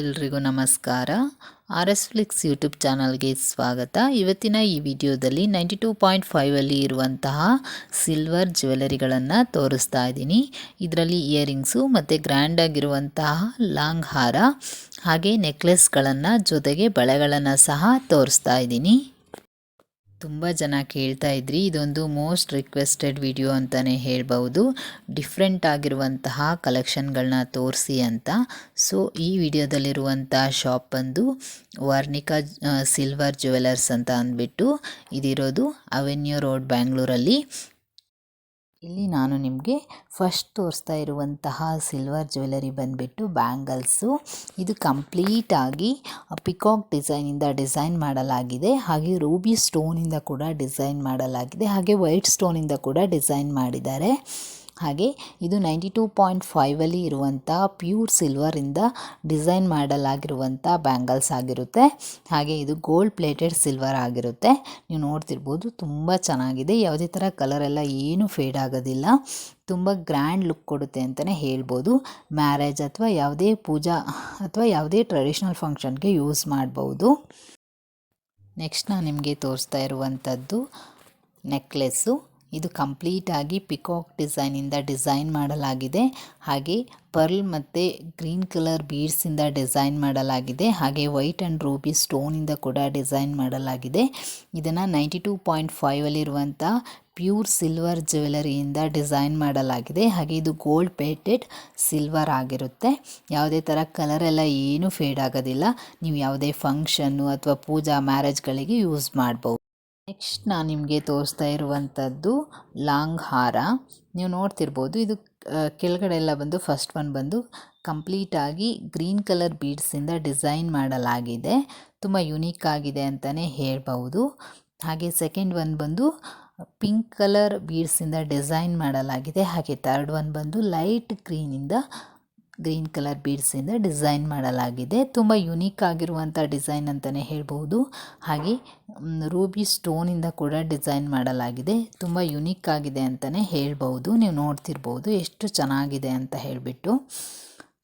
ಎಲ್ರಿಗೂ ನಮಸ್ಕಾರ. R S Flix YouTube ಚಾನಲ್ಗೆ ಸ್ವಾಗತ. ಇವತ್ತಿನ ಈ ವಿಡಿಯೋದಲ್ಲಿ ನೈಂಟಿ ಟೂ ಪಾಯಿಂಟ್ ಫೈವಲ್ಲಿ ಇರುವಂತಹ ಸಿಲ್ವರ್ ಜ್ಯುವೆಲರಿಗಳನ್ನು ತೋರಿಸ್ತಾ ಇದ್ದೀನಿ. ಇದರಲ್ಲಿ ಇಯರಿಂಗ್ಸು ಮತ್ತು ಗ್ರ್ಯಾಂಡಾಗಿರುವಂತಹ ಲಾಂಗ್ ಹಾರ ಹಾಗೆ ನೆಕ್ಲೆಸ್ಗಳನ್ನು ಜೊತೆಗೆ ಬಳೆಗಳನ್ನು ಸಹ ತೋರಿಸ್ತಾ ಇದ್ದೀನಿ. ತುಂಬ ಜನ ಕೇಳ್ತಾ ಇದ್ರಿ, ಇದೊಂದು ಮೋಸ್ಟ್ ರಿಕ್ವೆಸ್ಟೆಡ್ ವಿಡಿಯೋ ಅಂತಲೇ ಹೇಳ್ಬೌದು ಡಿಫ್ರೆಂಟ್ ಆಗಿರುವಂತಹ ಕಲೆಕ್ಷನ್ಗಳನ್ನ ತೋರಿಸಿ ಅಂತ. ಸೊ ಈ ವಿಡಿಯೋದಲ್ಲಿರುವಂಥ ಶಾಪ್ ಬಂದು ವರ್ಣಿಕಾ ಸಿಲ್ವರ್ ಜ್ಯುವೆಲರ್ಸ್ ಅಂತ ಅಂದ್ಬಿಟ್ಟು ಇದಿರೋದು ಅವೆನ್ಯೂ ರೋಡ್ ಬ್ಯಾಂಗ್ಳೂರಲ್ಲಿ ಇಲ್ಲಿ ನಾನು ನಿಮಗೆ ಫಸ್ಟ್ ತೋರಿಸ್ತಾ ಇರುವಂತಹ ಸಿಲ್ವರ್ ಜ್ಯುವೆಲರಿ ಬಂದುಬಿಟ್ಟು ಬ್ಯಾಂಗಲ್ಸು ಇದು ಕಂಪ್ಲೀಟಾಗಿ ಪಿಕಾಕ್ ಡಿಸೈನಿಂದ ಡಿಸೈನ್ ಮಾಡಲಾಗಿದೆ. ಹಾಗೆ ರೂಬಿ ಸ್ಟೋನಿಂದ ಕೂಡ ಡಿಸೈನ್ ಮಾಡಲಾಗಿದೆ. ಹಾಗೆ ವೈಟ್ ಸ್ಟೋನಿಂದ ಕೂಡ ಡಿಸೈನ್ ಮಾಡಿದ್ದಾರೆ. ಹಾಗೆ ಇದು ನೈಂಟಿ ಟೂ ಪಾಯಿಂಟ್ ಫೈವಲ್ಲಿ ಇರುವಂಥ ಪ್ಯೂರ್ ಸಿಲ್ವರಿಂದ ಡಿಸೈನ್ ಮಾಡಲಾಗಿರುವಂಥ ಬ್ಯಾಂಗಲ್ಸ್ ಆಗಿರುತ್ತೆ. ಹಾಗೆ ಇದು ಗೋಲ್ಡ್ ಪ್ಲೇಟೆಡ್ ಸಿಲ್ವರ್ ಆಗಿರುತ್ತೆ. ನೀವು ನೋಡ್ತಿರ್ಬೋದು ತುಂಬ ಚೆನ್ನಾಗಿದೆ. ಯಾವುದೇ ಥರ ಕಲರೆಲ್ಲ ಏನೂ ಫೇಡ್ ಆಗೋದಿಲ್ಲ. ತುಂಬ ಗ್ರ್ಯಾಂಡ್ ಲುಕ್ ಕೊಡುತ್ತೆ ಅಂತಲೇ ಹೇಳ್ಬೋದು. ಮ್ಯಾರೇಜ್ ಅಥವಾ ಯಾವುದೇ ಪೂಜಾ ಅಥವಾ ಯಾವುದೇ ಟ್ರೆಡಿಷ್ನಲ್ ಫಂಕ್ಷನ್ಗೆ ಯೂಸ್ ಮಾಡ್ಬೋದು. ನೆಕ್ಸ್ಟ್ ನಾನು ನಿಮಗೆ ತೋರಿಸ್ತಾ ಇರುವಂಥದ್ದು ನೆಕ್ಲೆಸ್ಸು ಇದು ಕಂಪ್ಲೀಟಾಗಿ ಪಿಕಾಕ್ ಡಿಸೈನಿಂದ ಡಿಸೈನ್ ಮಾಡಲಾಗಿದೆ. ಹಾಗೆ ಪರ್ಲ್ ಮತ್ತು ಗ್ರೀನ್ ಕಲರ್ ಬೀಡ್ಸಿಂದ ಡಿಸೈನ್ ಮಾಡಲಾಗಿದೆ. ಹಾಗೆ ವೈಟ್ ಆ್ಯಂಡ್ ರೂಬಿ ಸ್ಟೋನಿಂದ ಕೂಡ ಡಿಸೈನ್ ಮಾಡಲಾಗಿದೆ. ಇದನ್ನು ನೈಂಟಿ ಟೂ ಪಾಯಿಂಟ್ ಫೈವಲ್ಲಿರುವಂಥ ಪ್ಯೂರ್ ಸಿಲ್ವರ್ ಜ್ಯುವೆಲರಿಯಿಂದ ಡಿಸೈನ್ ಮಾಡಲಾಗಿದೆ. ಹಾಗೆ ಇದು ಗೋಲ್ಡ್ ಪೇಟೆಡ್ ಸಿಲ್ವರ್ ಆಗಿರುತ್ತೆ. ಯಾವುದೇ ಥರ ಕಲರೆಲ್ಲ ಏನೂ ಫೇಡ್ ಆಗೋದಿಲ್ಲ. ನೀವು ಯಾವುದೇ ಫಂಕ್ಷನ್ನು ಅಥವಾ ಪೂಜಾ ಮ್ಯಾರೇಜ್ಗಳಿಗೆ ಯೂಸ್ ಮಾಡ್ಬೋದು. ನೆಕ್ಸ್ಟ್ ನಾನು ನಿಮಗೆ ತೋರಿಸ್ತಾ ಇರುವಂಥದ್ದು ಲಾಂಗ್ ಹಾರ ನೀವು ನೋಡ್ತಿರ್ಬೋದು, ಇದು ಕೆಳಗಡೆ ಎಲ್ಲ ಬಂದು ಫಸ್ಟ್ ಒನ್ ಬಂದು ಕಂಪ್ಲೀಟಾಗಿ ಗ್ರೀನ್ ಕಲರ್ ಬೀಡ್ಸಿಂದ ಡಿಸೈನ್ ಮಾಡಲಾಗಿದೆ. ತುಂಬ ಯುನೀಕ್ ಆಗಿದೆ ಅಂತಲೇ ಹೇಳ್ಬೋದು ಹಾಗೆ ಸೆಕೆಂಡ್ ಒನ್ ಬಂದು ಪಿಂಕ್ ಕಲರ್ ಬೀಡ್ಸಿಂದ ಡಿಸೈನ್ ಮಾಡಲಾಗಿದೆ. ಹಾಗೆ ಥರ್ಡ್ ಒನ್ ಬಂದು ಲೈಟ್ ಗ್ರೀನಿಂದ ಗ್ರೀನ್ ಕಲರ್ ಬೀಡ್ಸಿಂದ ಡಿಸೈನ್ ಮಾಡಲಾಗಿದೆ. ತುಂಬ ಯುನೀಕ್ ಆಗಿರುವಂಥ ಡಿಸೈನ್ ಅಂತಲೇ ಹೇಳ್ಬೋದು ಹಾಗೆ ರೂಬಿ ಸ್ಟೋನಿಂದ ಕೂಡ ಡಿಸೈನ್ ಮಾಡಲಾಗಿದೆ. ತುಂಬ ಯುನೀಕ್ ಆಗಿದೆ ಅಂತಲೇ ಹೇಳ್ಬೋದು ನೀವು ನೋಡ್ತಿರ್ಬೋದು ಎಷ್ಟು ಚೆನ್ನಾಗಿದೆ ಅಂತ ಹೇಳಿಬಿಟ್ಟು.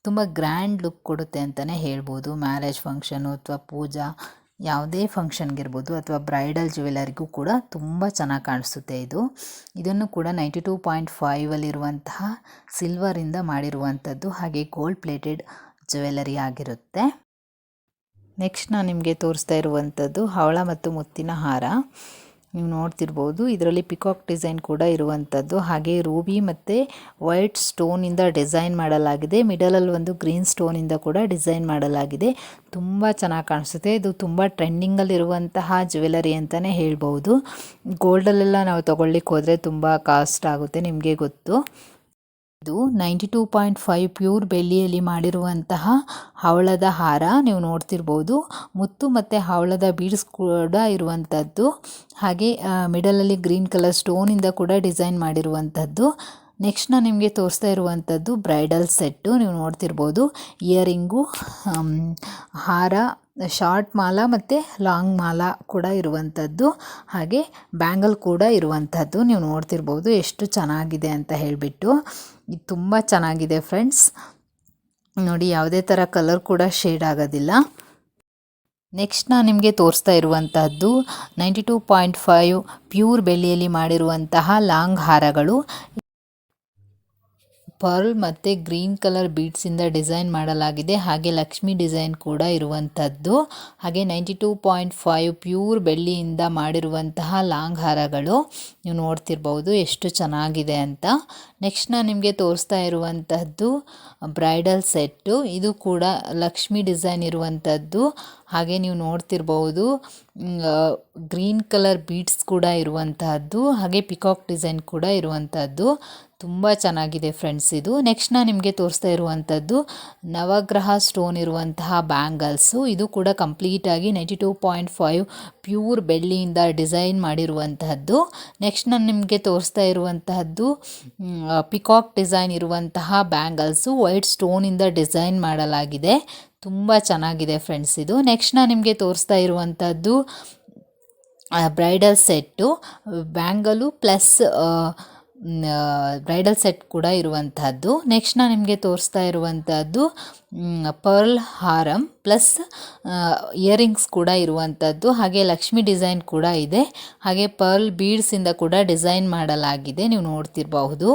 ತುಂಬ ಗ್ರ್ಯಾಂಡ್ ಲುಕ್ ಕೊಡುತ್ತೆ ಅಂತಲೇ ಹೇಳ್ಬೋದು ಮ್ಯಾರೇಜ್ ಫಂಕ್ಷನು ಅಥವಾ ಪೂಜಾ ಯಾವುದೇ ಫಂಕ್ಷನ್ಗಿರ್ಬೋದು ಅಥವಾ ಬ್ರೈಡಲ್ ಜ್ಯುವೆಲರಿಗೂ ಕೂಡ ತುಂಬ ಚೆನ್ನಾಗಿ ಕಾಣಿಸುತ್ತೆ ಇದು. ಇದನ್ನು ಕೂಡ ನೈಂಟಿ ಟೂ ಪಾಯಿಂಟ್ ಫೈವಲ್ಲಿರುವಂತಹ ಸಿಲ್ವರಿಂದ ಮಾಡಿರುವಂಥದ್ದು, ಹಾಗೆ ಗೋಲ್ಡ್ ಪ್ಲೇಟೆಡ್ ಜ್ಯುವೆಲರಿ ಆಗಿರುತ್ತೆ. ನೆಕ್ಸ್ಟ್ ನಾನು ನಿಮಗೆ ತೋರಿಸ್ತಾ ಇರುವಂಥದ್ದು ಹವಳ ಮತ್ತು ಮುತ್ತಿನ ಹಾರ. ನೀವು ನೋಡ್ತಿರ್ಬೋದು, ಇದರಲ್ಲಿ ಪಿಕಾಕ್ ಡಿಸೈನ್ ಕೂಡ ಇರುವಂಥದ್ದು. ಹಾಗೆ ರೂಬಿ ಮತ್ತು ವೈಟ್ ಸ್ಟೋನಿಂದ ಡಿಸೈನ್ ಮಾಡಲಾಗಿದೆ. ಮಿಡಲಲ್ಲಿ ಒಂದು ಗ್ರೀನ್ ಸ್ಟೋನಿಂದ ಕೂಡ ಡಿಸೈನ್ ಮಾಡಲಾಗಿದೆ. ತುಂಬ ಚೆನ್ನಾಗಿ ಕಾಣಿಸುತ್ತೆ. ಇದು ತುಂಬ ಟ್ರೆಂಡಿಂಗಲ್ಲಿರುವಂತಹ ಜ್ಯುವೆಲರಿ ಅಂತಲೇ ಹೇಳ್ಬೋದು. ಗೋಲ್ಡಲ್ಲೆಲ್ಲ ನಾವು ತೊಗೊಳ್ಳಿಕ್ಕೆ ಹೋದರೆ ತುಂಬ ಕಾಸ್ಟ್ ಆಗುತ್ತೆ ನಿಮಗೆ ಗೊತ್ತು. ಇದು ninety two point five pure ಬೆಳ್ಳಿಯಲ್ಲಿ ಮಾಡಿರುವಂತಹ ಹವಳದ ಹಾರ ನೀವು ನೋಡ್ತಿರ್ಬೋದು. ಮುತ್ತು ಮತ್ತು ಹವಳದ ಬೀಡ್ಸ್ ಕೂಡ ಇರುವಂಥದ್ದು ಹಾಗೆ ಮಿಡಲಲ್ಲಿ ಗ್ರೀನ್ ಕಲರ್ ಸ್ಟೋನಿಂದ ಕೂಡ ಡಿಸೈನ್ ಮಾಡಿರುವಂಥದ್ದು ನೆಕ್ಸ್ಟ್ ನಾನು ನಿಮಗೆ ತೋರಿಸ್ತಾ ಇರುವಂಥದ್ದು ಬ್ರೈಡಲ್ ಸೆಟ್ಟು ನೀವು ನೋಡ್ತಿರ್ಬೋದು. ಇಯರಿಂಗು ಹಾರ ಶಾರ್ಟ್ ಮಾಲ ಮತ್ತು ಲಾಂಗ್ ಮಾಲ ಕೂಡ ಇರುವಂಥದ್ದು. ಹಾಗೆ ಬ್ಯಾಂಗಲ್ ಕೂಡ ಇರುವಂಥದ್ದು. ನೀವು ನೋಡ್ತಿರ್ಬೋದು ಎಷ್ಟು ಚೆನ್ನಾಗಿದೆ ಅಂತ ಹೇಳಿಬಿಟ್ಟು. ಇದು ತುಂಬ ಚೆನ್ನಾಗಿದೆ ಫ್ರೆಂಡ್ಸ್. ನೋಡಿ, ಯಾವುದೇ ಥರ ಕಲರ್ ಕೂಡ ಶೇಡ್ ಆಗೋದಿಲ್ಲ. ನೆಕ್ಸ್ಟ್ ನಾನು ನಿಮಗೆ ತೋರಿಸ್ತಾ ಇರುವಂತಹದ್ದು ninety two point five pure ಬೆಳ್ಳಿಯಲ್ಲಿ ಮಾಡಿರುವಂತಹ ಲಾಂಗ್ ಹಾರಗಳು. ಪರ್ಲ್ ಮತ್ತು ಗ್ರೀನ್ ಕಲರ್ ಬೀಡ್ಸಿಂದ ಡಿಸೈನ್ ಮಾಡಲಾಗಿದೆ. ಹಾಗೆ ಲಕ್ಷ್ಮಿ ಡಿಸೈನ್ ಕೂಡ ಇರುವಂಥದ್ದು ಹಾಗೆ ninety two point five pure ಬೆಳ್ಳಿಯಿಂದ ಮಾಡಿರುವಂತಹ ಲಾಂಗ್ ಹಾರಗಳು ನೀವು ನೋಡ್ತಿರ್ಬೋದು ಎಷ್ಟು ಚೆನ್ನಾಗಿದೆ ಅಂತ. ನೆಕ್ಸ್ಟ್ ನಾನು ನಿಮಗೆ ತೋರಿಸ್ತಾ ಇರುವಂಥದ್ದು ಬ್ರೈಡಲ್ ಸೆಟ್ಟು. ಇದು ಕೂಡ ಲಕ್ಷ್ಮಿ ಡಿಸೈನ್ ಇರುವಂಥದ್ದು ಹಾಗೆ ನೀವು ನೋಡ್ತಿರ್ಬೋದು ಗ್ರೀನ್ ಕಲರ್ ಬೀಡ್ಸ್ ಕೂಡ ಇರುವಂತಹದ್ದು. ಹಾಗೆ ಪಿಕಾಕ್ ಡಿಸೈನ್ ಕೂಡ ಇರುವಂಥದ್ದು ತುಂಬ ಚೆನ್ನಾಗಿದೆ ಫ್ರೆಂಡ್ಸ್ ಇದು. ನೆಕ್ಸ್ಟ್ ನಾನು ನಿಮಗೆ ತೋರಿಸ್ತಾ ಇರುವಂಥದ್ದು ನವಗ್ರಹ ಸ್ಟೋನ್ ಇರುವಂತಹ ಬ್ಯಾಂಗಲ್ಸು ಇದು ಕೂಡ ಕಂಪ್ಲೀಟಾಗಿ ninety two point five pure ಬೆಳ್ಳಿಯಿಂದ design ಮಾಡಿರುವಂತಹದ್ದು. ನೆಕ್ಸ್ಟ್ ನಾನು ನಿಮಗೆ ತೋರಿಸ್ತಾ ಇರುವಂತಹದ್ದು ಪಿಕಾಕ್ ಡಿಸೈನ್ ಇರುವಂತಹ ಬ್ಯಾಂಗಲ್ಸು ವೈಟ್ ಸ್ಟೋನಿಂದ ಡಿಸೈನ್ ಮಾಡಲಾಗಿದೆ. ತುಂಬ ಚೆನ್ನಾಗಿದೆ ಫ್ರೆಂಡ್ಸ್ ಇದು. ನೆಕ್ಸ್ಟ್ ನಾನು ನಿಮಗೆ ತೋರಿಸ್ತಾ ಇರುವಂಥದ್ದು bridal set bangle plus bridal set ಕೂಡ ಇರುವಂತಹದ್ದು. ನೆಕ್ಸ್ಟ್ ನಾನು ನಿಮಗೆ ತೋರಿಸ್ತಾ ಇರುವಂಥದ್ದು ಪರ್ಲ್ ಹಾರಂ ಪ್ಲಸ್ ಇಯರಿಂಗ್ಸ್ ಕೂಡ ಇರುವಂಥದ್ದು ಹಾಗೆ ಲಕ್ಷ್ಮಿ ಡಿಸೈನ್ ಕೂಡ ಇದೆ. ಹಾಗೆ ಪರ್ಲ್ ಬೀಡ್ಸಿಂದ ಕೂಡ ಡಿಸೈನ್ ಮಾಡಲಾಗಿದೆ. ನೀವು ನೋಡ್ತಿರಬಹುದು.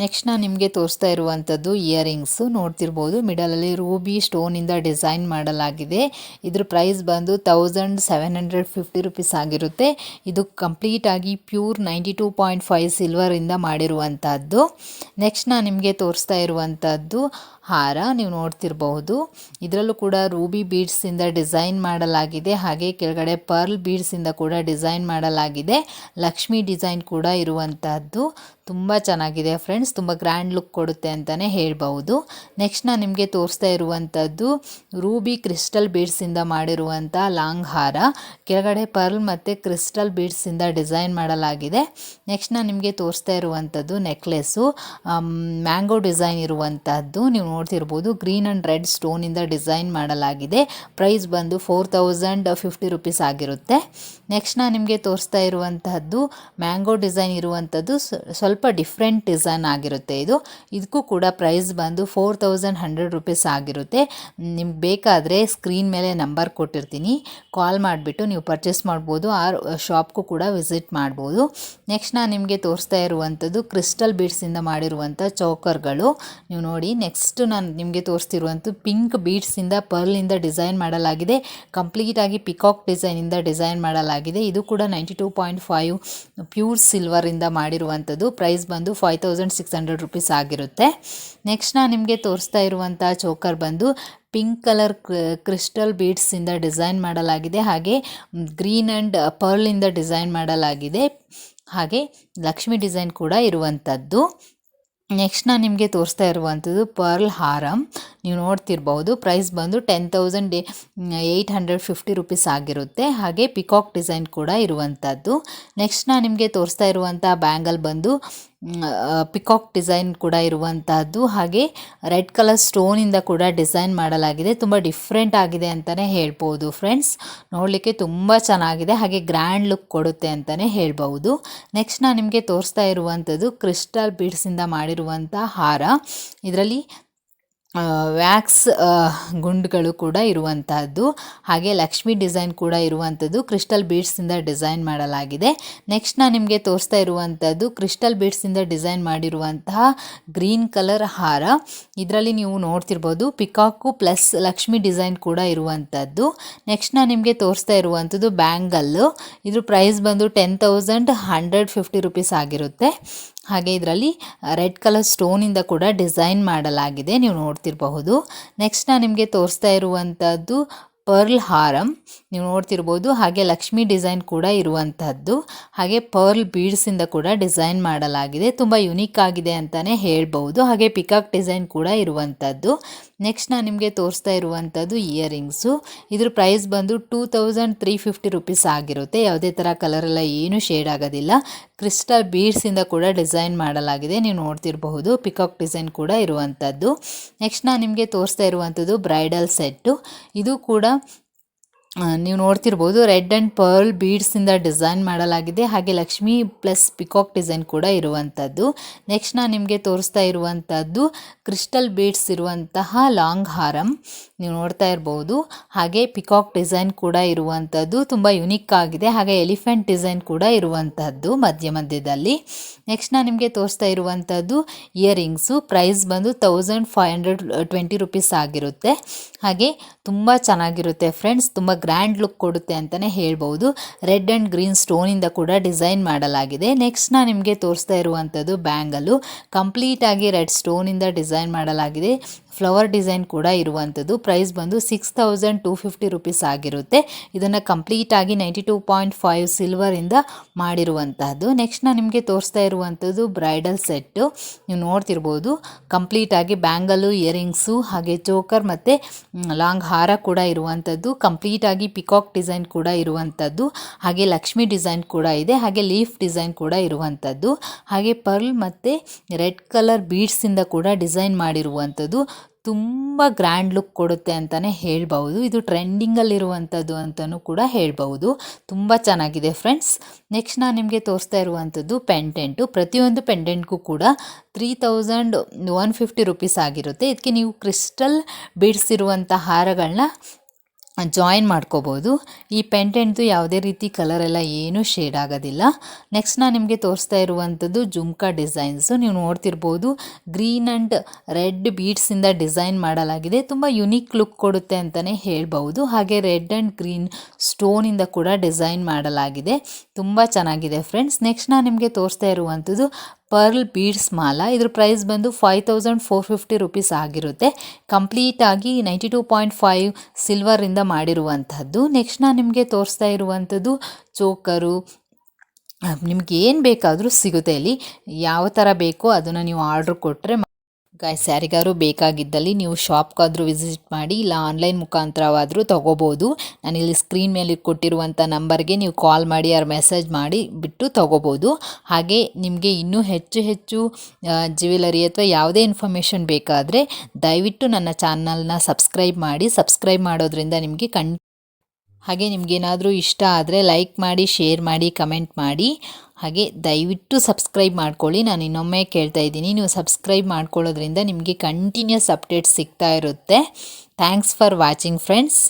ನೆಕ್ಸ್ಟ್ ನಾನು ನಿಮಗೆ ತೋರಿಸ್ತಾ ಇರುವಂಥದ್ದು ಇಯರಿಂಗ್ಸು ನೋಡ್ತಿರ್ಬೋದು ಮಿಡಲಲ್ಲಿ ರೂಬಿ ಸ್ಟೋನಿಂದ ಡಿಸೈನ್ ಮಾಡಲಾಗಿದೆ. ಇದ್ರ ಪ್ರೈಸ್ ಬಂದು thousand seven hundred fifty rupees ಆಗಿರುತ್ತೆ. ಇದು ಕಂಪ್ಲೀಟಾಗಿ pure ninety two point five ಸಿಲ್ವರಿಂದ ಮಾಡಿರುವಂಥದ್ದು. ನೆಕ್ಸ್ಟ್ ನಾನು ನಿಮಗೆ ತೋರಿಸ್ತಾ ಇರುವಂಥದ್ದು ಹಾರ, ನೀವು ನೋಡ್ತಿರಬಹುದು. ಇದರಲ್ಲೂ ಕೂಡ ರೂಬಿ ಬೀಡ್ಸಿಂದ ಡಿಸೈನ್ ಮಾಡಲಾಗಿದೆ. ಹಾಗೆ ಕೆಳಗಡೆ ಪರ್ಲ್ ಬೀಡ್ಸಿಂದ ಕೂಡ ಡಿಸೈನ್ ಮಾಡಲಾಗಿದೆ. ಲಕ್ಷ್ಮಿ ಡಿಸೈನ್ ಕೂಡ ಇರುವಂತಹದ್ದು ತುಂಬ ಚೆನ್ನಾಗಿದೆ ಫ್ರೆಂಡ್ಸ್ ತುಂಬ ಗ್ರ್ಯಾಂಡ್ ಲುಕ್ ಕೊಡುತ್ತೆ ಅಂತಲೇ ಹೇಳ್ಬೌದು ನೆಕ್ಸ್ಟ್ ನಾನು ನಿಮಗೆ ತೋರಿಸ್ತಾ ಇರುವಂಥದ್ದು ರೂಬಿ ಕ್ರಿಸ್ಟಲ್ ಬೀಡ್ಸಿಂದ ಮಾಡಿರುವಂಥ ಲಾಂಗ್ ಹಾರ ಕೆಳಗಡೆ ಪರ್ಲ್ ಮತ್ತು ಕ್ರಿಸ್ಟಲ್ ಬೀಡ್ಸಿಂದ ಡಿಸೈನ್ ಮಾಡಲಾಗಿದೆ. ನೆಕ್ಸ್ಟ್ ನಾನು ನಿಮಗೆ ತೋರಿಸ್ತಾ ಇರುವಂಥದ್ದು ನೆಕ್ಲೆಸ್ಸು ಮ್ಯಾಂಗೋ ಡಿಸೈನ್ ಇರುವಂಥದ್ದು ನೀವು ನೋಡ್ತಿರ್ಬೋದು ಗ್ರೀನ್ ಆ್ಯಂಡ್ ರೆಡ್ ಸ್ಟೋನಿಂದ ಡಿಸೈನ್ ಮಾಡಲಾಗಿದೆ. ಪ್ರೈಸ್ ಬಂದು ಫೋರ್ ತೌಸಂಡ್ ಫಿಫ್ಟಿ ರುಪೀಸ್ ಆಗಿರುತ್ತೆ. ನೆಕ್ಸ್ಟ್ ನಾನು ನಿಮಗೆ ತೋರಿಸ್ತಾ ಇರುವಂತಹದ್ದು ಮ್ಯಾಂಗೋ ಡಿಸೈನ್ ಇರುವಂಥದ್ದು ಸ್ವಲ್ಪ ಡಿಫ್ರೆಂಟ್ ಡಿಸೈನ್ ಆಗಿರುತ್ತೆ ಇದು. ಇದಕ್ಕೂ ಕೂಡ ಪ್ರೈಸ್ ಬಂದು ಫೋರ್ ತೌಸಂಡ್ ಹಂಡ್ರೆಡ್ ರುಪೀಸ್ ಆಗಿರುತ್ತೆ. ನಿಮ್ಗೆ ಬೇಕಾದರೆ ಸ್ಕ್ರೀನ್ ಮೇಲೆ ನಂಬರ್ ಕೊಟ್ಟಿರ್ತೀನಿ. ಕಾಲ್ ಮಾಡಿಬಿಟ್ಟು ನೀವು ಪರ್ಚೇಸ್ ಮಾಡ್ಬೋದು. ಆ ಶಾಪ್ಗೂ ಕೂಡ ವಿಸಿಟ್ ಮಾಡ್ಬೋದು. ನೆಕ್ಸ್ಟ್ ನಾನು ನಿಮಗೆ ತೋರಿಸ್ತಾ ಇರುವಂಥದ್ದು ಕ್ರಿಸ್ಟಲ್ ಬೀಡ್ಸಿಂದ ಮಾಡಿರುವಂಥ ಚೌಕರ್ಗಳು. ನೀವು ನೋಡಿ ನೆಕ್ಸ್ಟ್ ನಾನು ನಿಮಗೆ ತೋರಿಸ್ತಿರುವಂಥ ಪಿಂಕ್ ಬೀಡ್ಸಿಂದ ಪರ್ಲಿಂದ ಡಿಸೈನ್ ಮಾಡಲಾಗಿದೆ. ಕಂಪ್ಲೀಟಾಗಿ ಪಿಕಾಕ್ ಡಿಸೈನಿಂದ ಡಿಸೈನ್ ಮಾಡಲಾಗಿದೆ. ಇದು ಕೂಡ ninety two point five pure ಸಿಲ್ವರಿಂದ ಮಾಡಿರುವಂಥದ್ದು. ಪ್ರೈಸ್ ಬಂದು five thousand six hundred rupees ಆಗಿರುತ್ತೆ. ನೆಕ್ಸ್ಟ್ ನಾನು ನಿಮಗೆ ತೋರಿಸ್ತಾ ಇರುವಂಥ ಚೋಕರ್ ಬಂದು ಪಿಂಕ್ ಕಲರ್ ಕ್ರಿಸ್ಟಲ್ ಬೀಡ್ಸಿಂದ ಡಿಸೈನ್ ಮಾಡಲಾಗಿದೆ. ಹಾಗೆ ಗ್ರೀನ್ ಆ್ಯಂಡ್ ಪರ್ಲಿಂದ ಡಿಸೈನ್ ಮಾಡಲಾಗಿದೆ. ಹಾಗೆ ಲಕ್ಷ್ಮಿ ಡಿಸೈನ್ ಕೂಡ ಇರುವಂಥದ್ದು ನೆಕ್ಸ್ಟ್ ನಾನು ನಿಮಗೆ ತೋರಿಸ್ತಾ ಇರುವಂಥದ್ದು ಪರ್ಲ್ ಹಾರಮ್ ನೀವು ನೋಡ್ತಿರ್ಬೋದು ಪ್ರೈಸ್ ಬಂದು ten thousand eight hundred fifty rupees ಆಗಿರುತ್ತೆ. ಹಾಗೆ ಪಿಕಾಕ್ ಡಿಸೈನ್ ಕೂಡ ಇರುವಂಥದ್ದು ನೆಕ್ಸ್ಟ್ ನಾನು ನಿಮಗೆ ತೋರಿಸ್ತಾ ಇರುವಂಥ ಬ್ಯಾಂಗಲ್ ಬಂದು ಪಿಕಾಕ್ ಡಿಸೈನ್ ಕೂಡ ಇರುವಂತಹದ್ದು. ಹಾಗೆ ರೆಡ್ ಕಲರ್ ಸ್ಟೋನಿಂದ ಕೂಡ ಡಿಸೈನ್ ಮಾಡಲಾಗಿದೆ. ತುಂಬ ಡಿಫ್ರೆಂಟ್ ಆಗಿದೆ ಅಂತಲೇ ಹೇಳ್ಬೋದು ಫ್ರೆಂಡ್ಸ್ ನೋಡಲಿಕ್ಕೆ ತುಂಬ ಚೆನ್ನಾಗಿದೆ. ಹಾಗೆ ಗ್ರ್ಯಾಂಡ್ ಲುಕ್ ಕೊಡುತ್ತೆ ಅಂತಲೇ ಹೇಳ್ಬೋದು ನೆಕ್ಸ್ಟ್ ನಾನು ನಿಮಗೆ ತೋರಿಸ್ತಾ ಇರುವಂಥದ್ದು ಕ್ರಿಸ್ಟಲ್ ಬೀಡ್ಸಿಂದ ಮಾಡಿರುವಂಥ ಹಾರ. ಇದರಲ್ಲಿ ವ್ಯಾಕ್ಸ್ ಗುಂಡುಗಳು ಕೂಡ ಇರುವಂತಹದ್ದು. ಹಾಗೆ ಲಕ್ಷ್ಮಿ ಡಿಸೈನ್ ಕೂಡ ಇರುವಂಥದ್ದು ಕ್ರಿಸ್ಟಲ್ ಬೀಡ್ಸಿಂದ ಡಿಸೈನ್ ಮಾಡಲಾಗಿದೆ. ನೆಕ್ಸ್ಟ್ ನಾನು ನಿಮಗೆ ತೋರಿಸ್ತಾ ಇರುವಂಥದ್ದು ಕ್ರಿಸ್ಟಲ್ ಬೀಡ್ಸಿಂದ ಡಿಸೈನ್ ಮಾಡಿರುವಂತಹ ಗ್ರೀನ್ ಕಲರ್ ಹಾರ. ಇದರಲ್ಲಿ ನೀವು ನೋಡ್ತಿರ್ಬೋದು ಪಿಕಾಕು ಪ್ಲಸ್ ಲಕ್ಷ್ಮಿ ಡಿಸೈನ್ ಕೂಡ ಇರುವಂಥದ್ದು ನೆಕ್ಸ್ಟ್ ನಾನು ನಿಮಗೆ ತೋರಿಸ್ತಾ ಇರುವಂಥದ್ದು ಬ್ಯಾಂಗಲ್ಲು. ಇದ್ರ ಪ್ರೈಸ್ ಬಂದು ten thousand hundred fifty rupees ಆಗಿರುತ್ತೆ. ಹಾಗೆ ಇದರಲ್ಲಿ ರೆಡ್ ಕಲರ್ ಸ್ಟೋನಿಂದ ಕೂಡ ಡಿಸೈನ್ ಮಾಡಲಾಗಿದೆ. ನೀವು ನೋಡ್ತಿರಬಹುದು. ನೆಕ್ಸ್ಟ್ ನಾನು ನಿಮಗೆ ತೋರಿಸ್ತಾ ಇರುವಂಥದ್ದು ಪರ್ಲ್ ಹಾರಂ, ನೀವು ನೋಡ್ತಿರ್ಬೋದು. ಹಾಗೆ ಲಕ್ಷ್ಮಿ ಡಿಸೈನ್ ಕೂಡ ಇರುವಂತಹದ್ದು. ಹಾಗೆ ಪರ್ಲ್ ಬೀಡ್ಸಿಂದ ಕೂಡ ಡಿಸೈನ್ ಮಾಡಲಾಗಿದೆ. ತುಂಬ ಯುನೀಕ್ ಆಗಿದೆ ಅಂತಲೇ ಹೇಳ್ಬೋದು ಹಾಗೆ ಪಿಕಾಕ್ ಡಿಸೈನ್ ಕೂಡ ಇರುವಂಥದ್ದು ನೆಕ್ಸ್ಟ್ ನಾನು ನಿಮಗೆ ತೋರಿಸ್ತಾ ಇರುವಂಥದ್ದು ಇಯರಿಂಗ್ಸು. ಇದ್ರ ಪ್ರೈಸ್ ಬಂದು two thousand three fifty rupees ಆಗಿರುತ್ತೆ. ಯಾವುದೇ ಥರ ಕಲರೆಲ್ಲ ಏನು ಶೇಡ್ ಆಗೋದಿಲ್ಲ. ಕ್ರಿಸ್ಟಲ್ ಬೀಡ್ಸಿಂದ ಕೂಡ ಡಿಸೈನ್ ಮಾಡಲಾಗಿದೆ. ನೀವು ನೋಡ್ತಿರಬಹುದು. ಪಿಕಾಕ್ ಡಿಸೈನ್ ಕೂಡ ಇರುವಂಥದ್ದು ನೆಕ್ಸ್ಟ್ ನಾನು ನಿಮಗೆ ತೋರಿಸ್ತಾ ಇರುವಂಥದ್ದು ಬ್ರೈಡಲ್ ಸೆಟ್ಟು. ಇದು ಕೂಡ да, ನೀವು ನೋಡ್ತಿರ್ಬೋದು ರೆಡ್ ಆ್ಯಂಡ್ ಪರ್ಲ್ ಬೀಡ್ಸಿಂದ ಡಿಸೈನ್ ಮಾಡಲಾಗಿದೆ. ಹಾಗೆ ಲಕ್ಷ್ಮಿ ಪ್ಲಸ್ ಪಿಕಾಕ್ ಡಿಸೈನ್ ಕೂಡ ಇರುವಂಥದ್ದು ನೆಕ್ಸ್ಟ್ ನಾನು ನಿಮಗೆ ತೋರಿಸ್ತಾ ಇರುವಂಥದ್ದು ಕ್ರಿಸ್ಟಲ್ ಬೀಡ್ಸ್ ಇರುವಂತಹ ಲಾಂಗ್ ಹಾರಮ್ ನೀವು ನೋಡ್ತಾ ಇರ್ಬೋದು. ಹಾಗೆ ಪಿಕಾಕ್ ಡಿಸೈನ್ ಕೂಡ ಇರುವಂಥದ್ದು ತುಂಬ ಯುನಿಕ್ ಆಗಿದೆ. ಹಾಗೆ ಎಲಿಫೆಂಟ್ ಡಿಸೈನ್ ಕೂಡ ಇರುವಂಥದ್ದು ಮಧ್ಯ ಮಧ್ಯದಲ್ಲಿ. ನೆಕ್ಸ್ಟ್ ನಾನು ನಿಮಗೆ ತೋರಿಸ್ತಾ ಇರುವಂಥದ್ದು ಇಯರಿಂಗ್ಸು. ಪ್ರೈಸ್ ಬಂದು thousand five hundred twenty rupees ಆಗಿರುತ್ತೆ. ಹಾಗೆ ತುಂಬ ಚೆನ್ನಾಗಿರುತ್ತೆ ಫ್ರೆಂಡ್ಸ್. ತುಂಬ ಗ್ರ್ಯಾಂಡ್ ಲುಕ್ ಕೊಡುತ್ತೆ ಅಂತಲೇ ಹೇಳ್ಬೋದು ರೆಡ್ ಆ್ಯಂಡ್ ಗ್ರೀನ್ ಸ್ಟೋನಿಂದ ಕೂಡ ಡಿಸೈನ್ ಮಾಡಲಾಗಿದೆ. ನೆಕ್ಸ್ಟ್ ನಾನು ನಿಮಗೆ ತೋರಿಸ್ತಾ ಇರುವಂಥದ್ದು ಬ್ಯಾಂಗಲು ಕಂಪ್ಲೀಟಾಗಿ ರೆಡ್ ಸ್ಟೋನಿಂದ ಡಿಸೈನ್ ಮಾಡಲಾಗಿದೆ. ಫ್ಲವರ್ ಡಿಸೈನ್ ಕೂಡ ಇರುವಂಥದ್ದು. ಪ್ರೈಸ್ ಬಂದು six thousand two fifty rupees ಆಗಿರುತ್ತೆ. ಇದನ್ನು ಕಂಪ್ಲೀಟಾಗಿ ನೈಂಟಿ ಟೂ ಪಾಯಿಂಟ್ ಫೈವ್ ಸಿಲ್ವರಿಂದ ಮಾಡಿರುವಂತಹದ್ದು. ನೆಕ್ಸ್ಟ್ ನಾನು ನಿಮಗೆ ತೋರಿಸ್ತಾ ಇರುವಂಥದ್ದು ಬ್ರೈಡಲ್ ಸೆಟ್ಟು. ನೀವು ನೋಡ್ತಿರ್ಬೋದು ಕಂಪ್ಲೀಟಾಗಿ ಬ್ಯಾಂಗಲು ಇಯರಿಂಗ್ಸು, ಹಾಗೆ ಚೋಕರ್ ಮತ್ತು ಲಾಂಗ್ ಹಾರ ಕೂಡ ಇರುವಂಥದ್ದು ಕಂಪ್ಲೀಟಾಗಿ ಪಿಕಾಕ್ ಡಿಸೈನ್ ಕೂಡ ಇರುವಂಥದ್ದು ಹಾಗೆ ಲಕ್ಷ್ಮಿ ಡಿಸೈನ್ ಕೂಡ ಇದೆ. ಹಾಗೆ ಲೀಫ್ ಡಿಸೈನ್ ಕೂಡ ಇರುವಂಥದ್ದು ಹಾಗೆ ಪರ್ಲ್ ಮತ್ತು ರೆಡ್ ಕಲರ್ ಬೀಡ್ಸಿಂದ ಕೂಡ ಡಿಸೈನ್ ಮಾಡಿರುವಂಥದ್ದು ತುಂಬ ಗ್ರ್ಯಾಂಡ್ ಲುಕ್ ಕೊಡುತ್ತೆ ಅಂತಲೇ ಹೇಳ್ಬೌದು ಇದು ಟ್ರೆಂಡಿಂಗಲ್ಲಿರುವಂಥದ್ದು ಅಂತಲೂ ಕೂಡ ಹೇಳ್ಬೌದು ತುಂಬ ಚೆನ್ನಾಗಿದೆ ಫ್ರೆಂಡ್ಸ್ ನೆಕ್ಸ್ಟ್ ನಾನು ನಿಮಗೆ ತೋರಿಸ್ತಾ ಇರುವಂಥದ್ದು ಪೆಂಡೆಂಟು ಪ್ರತಿಯೊಂದು ಪೆಂಡೆಂಟ್ಗೂ ಕೂಡ three thousand one fifty rupees ಆಗಿರುತ್ತೆ. ಇದಕ್ಕೆ ನೀವು ಕ್ರಿಸ್ಟಲ್ ಬಿಡಿಸಿರುವಂಥ ಹಾರಗಳನ್ನ ಜಾಯಿನ್ ಮಾಡ್ಕೋಬೋದು. ಈ ಪೆಂಟೆಂಟ್ದು ಯಾವುದೇ ರೀತಿ ಕಲರ್ ಎಲ್ಲ ಏನೂ ಶೇಡ್ ಆಗೋದಿಲ್ಲ. ನೆಕ್ಸ್ಟ್ ನಾನು ನಿಮಗೆ ತೋರಿಸ್ತಾ ಇರುವಂಥದ್ದು ಜುಮ್ಕಾ ಡಿಸೈನ್ಸು ನೀವು ನೋಡ್ತಿರ್ಬೋದು ಗ್ರೀನ್ ಆ್ಯಂಡ್ ರೆಡ್ ಬೀಡ್ಸಿಂದ ಡಿಸೈನ್ ಮಾಡಲಾಗಿದೆ. ತುಂಬ ಯುನೀಕ್ ಲುಕ್ ಕೊಡುತ್ತೆ ಅಂತಲೇ ಹೇಳ್ಬೋದು ಹಾಗೆ ರೆಡ್ ಆ್ಯಂಡ್ ಗ್ರೀನ್ ಸ್ಟೋನಿಂದ ಕೂಡ ಡಿಸೈನ್ ಮಾಡಲಾಗಿದೆ. ತುಂಬ ಚೆನ್ನಾಗಿದೆ ಫ್ರೆಂಡ್ಸ್ ನೆಕ್ಸ್ಟ್ ನಾನು ನಿಮಗೆ ತೋರಿಸ್ತಾ ಇರುವಂಥದ್ದು ಪರ್ಲ್ ಬೀಡ್ಸ್ ಮಾಲ. ಇದ್ರ ಪ್ರೈಸ್ ಬಂದು five thousand four fifty rupees ಆಗಿರುತ್ತೆ. ಕಂಪ್ಲೀಟಾಗಿ ನೈಂಟಿ ಟೂ ಪಾಯಿಂಟ್ ಫೈವ್ ಸಿಲ್ವರಿಂದ ಮಾಡಿರುವಂಥದ್ದು. ನೆಕ್ಸ್ಟ್ ನಾನು ನಿಮಗೆ ತೋರಿಸ್ತಾ ಇರುವಂಥದ್ದು ಚೋಕರು. ನಿಮ್ಗೆ ಏನು ಬೇಕಾದರೂ ಸಿಗುತ್ತೆ ಇಲ್ಲಿ. ಯಾವ ಥರ ಬೇಕೋ ಅದನ್ನು ನೀವು ಆರ್ಡ್ರ್ ಕೊಟ್ಟರೆ ಗಾಯ್ಸ್ ಯಾರಿಗಾರು ಬೇಕಾಗಿದ್ದಲ್ಲಿ ನೀವು ಶಾಪ್ಗಾದರೂ ವಿಸಿಟ್ ಮಾಡಿ, ಇಲ್ಲ ಆನ್ಲೈನ್ ಮುಖಾಂತರವಾದರೂ ತೊಗೋಬೋದು. ನಾನಿಲ್ಲಿ ಸ್ಕ್ರೀನ್ ಮೇಲೆ ಕೊಟ್ಟಿರುವಂಥ ನಂಬರ್ಗೆ ನೀವು ಕಾಲ್ ಮಾಡಿ ಅವ್ರ ಮೆಸೇಜ್ ಮಾಡಿ ಬಿಟ್ಟು ತೊಗೋಬೋದು. ಹಾಗೆ ನಿಮಗೆ ಇನ್ನೂ ಹೆಚ್ಚು ಹೆಚ್ಚು ಜ್ಯುವೆಲರಿ ಅಥವಾ ಯಾವುದೇ ಇನ್ಫಾರ್ಮೇಷನ್ ಬೇಕಾದರೆ ದಯವಿಟ್ಟು ನನ್ನ ಚಾನಲ್ನ ಸಬ್ಸ್ಕ್ರೈಬ್ ಮಾಡಿ. ಸಬ್ಸ್ಕ್ರೈಬ್ ಮಾಡೋದ್ರಿಂದ ನಿಮಗೆ ಕಣ್ ಹಾಗೆ ನಿಮಗೇನಾದರೂ ಇಷ್ಟ ಆದರೆ ಲೈಕ್ ಮಾಡಿ ಶೇರ್ ಮಾಡಿ ಕಮೆಂಟ್ ಮಾಡಿ. ಹಾಗೆ ದಯವಿಟ್ಟು ಸಬ್ಸ್ಕ್ರೈಬ್ ಮಾಡ್ಕೊಳ್ಳಿ. ನಾನು ಇನ್ನೊಮ್ಮೆ ಕೇಳ್ತಾ ಇದ್ದೀನಿ. ನೀವು ಸಬ್ಸ್ಕ್ರೈಬ್ ಮಾಡ್ಕೊಳ್ಳೋದ್ರಿಂದ ನಿಮಗೆ ಕಂಟಿನ್ಯೂಸ್ ಅಪ್ಡೇಟ್ಸ್ ಸಿಗ್ತಾ ಇರುತ್ತೆ. Thanks for watching friends